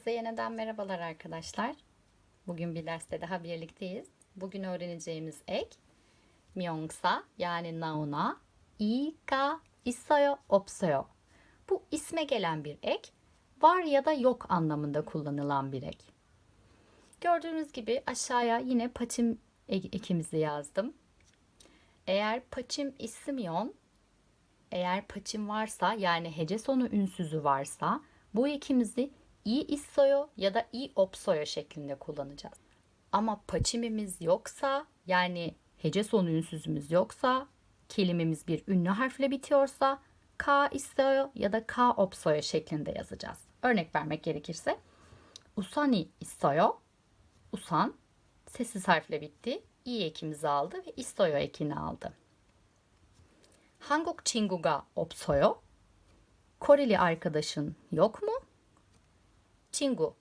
Herkese yeniden merhabalar arkadaşlar. Bugün bir derste daha birlikteyiz. Bugün öğreneceğimiz ek Myongsa yani Naona Ika Isayo Opsoyo. Bu isme gelen bir ek var ya da yok anlamında kullanılan bir ek. Gördüğünüz gibi aşağıya yine paçim ekimizi yazdım. Eğer paçim isimyon, eğer paçim varsa yani hece sonu ünsüzü varsa bu ekimizi i issoyo ya da i opsoyo şeklinde kullanacağız. Ama paçimimiz yoksa yani hece sonu ünsüzümüz yoksa kelimemiz bir ünlü harfle bitiyorsa k issoyo ya da k opsoyo şeklinde yazacağız. Örnek vermek gerekirse usani issoyo usan sessiz harfle bitti. i ekimizi aldı ve issoyo ekini aldı. Hanguk Chinguga opsoyo Koreli arkadaşın yok mu? Tingu.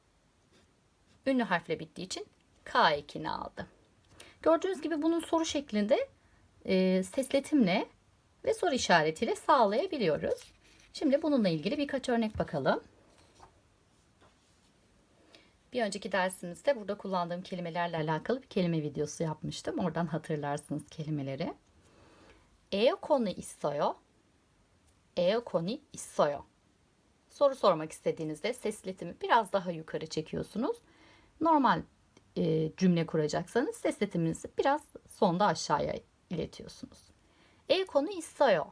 Ünlü harfle bittiği için K ekini aldı. Gördüğünüz gibi bunun soru şeklinde e, sesletimle ve soru işaretiyle sağlayabiliyoruz. Şimdi bununla ilgili birkaç örnek bakalım. Bir önceki dersimizde burada kullandığım kelimelerle alakalı bir kelime videosu yapmıştım. Oradan hatırlarsınız kelimeleri. Eokoni isoyo. Eokoni isoyo soru sormak istediğinizde ses iletimi biraz daha yukarı çekiyorsunuz. Normal e, cümle kuracaksanız ses biraz sonda aşağıya iletiyorsunuz. E konu istayo.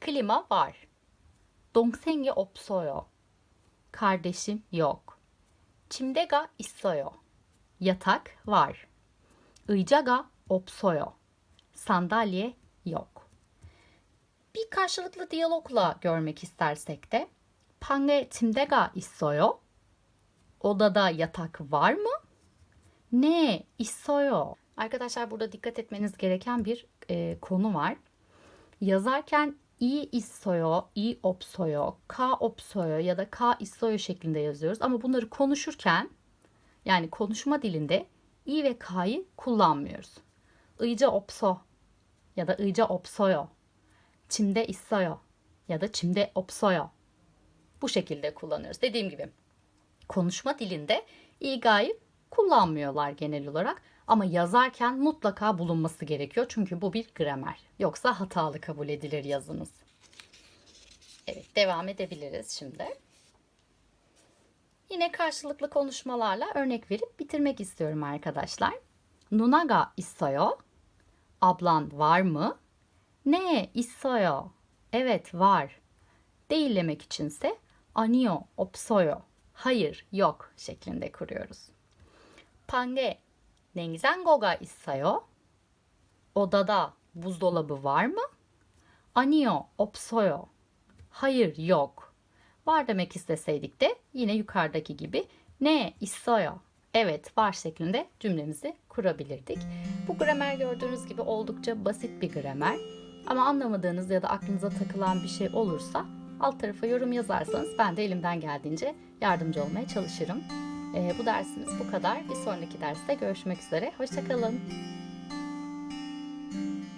Klima var. Dongsengi opsoyo. Kardeşim yok. Çimdega istayo. Yatak var. Ijaga opsoyo. Sandalye yok. Bir karşılıklı diyalogla görmek istersek de 방에 침대가 있어요? Odada yatak var mı? Ne 있어요? Arkadaşlar burada dikkat etmeniz gereken bir e, konu var. Yazarken i 있어요, i 없어요, ka 없어요 ya da ka 있어요 şeklinde yazıyoruz. Ama bunları konuşurken yani konuşma dilinde i ve k'yı kullanmıyoruz. 의자 없어 ya da 의자 없어요. 침대 있어요 ya da 침대 없어요. bu şekilde kullanıyoruz. Dediğim gibi konuşma dilinde igayı kullanmıyorlar genel olarak ama yazarken mutlaka bulunması gerekiyor. Çünkü bu bir gramer. Yoksa hatalı kabul edilir yazınız. Evet, devam edebiliriz şimdi. Yine karşılıklı konuşmalarla örnek verip bitirmek istiyorum arkadaşlar. Nunaga isoyo. Ablan var mı? Ne isoyo? Evet var. Değil demek içinse 아니요 없어요. Hayır yok şeklinde kuruyoruz. 방에 냉장고가 있어요? Odada buzdolabı var mı? 아니요 없어요. Hayır yok. Var demek isteseydik de yine yukarıdaki gibi ne 있어요? Evet var şeklinde cümlemizi kurabilirdik. Bu gramer gördüğünüz gibi oldukça basit bir gramer. Ama anlamadığınız ya da aklınıza takılan bir şey olursa alt tarafa yorum yazarsanız ben de elimden geldiğince yardımcı olmaya çalışırım. Ee, bu dersimiz bu kadar. Bir sonraki derste görüşmek üzere. Hoşçakalın.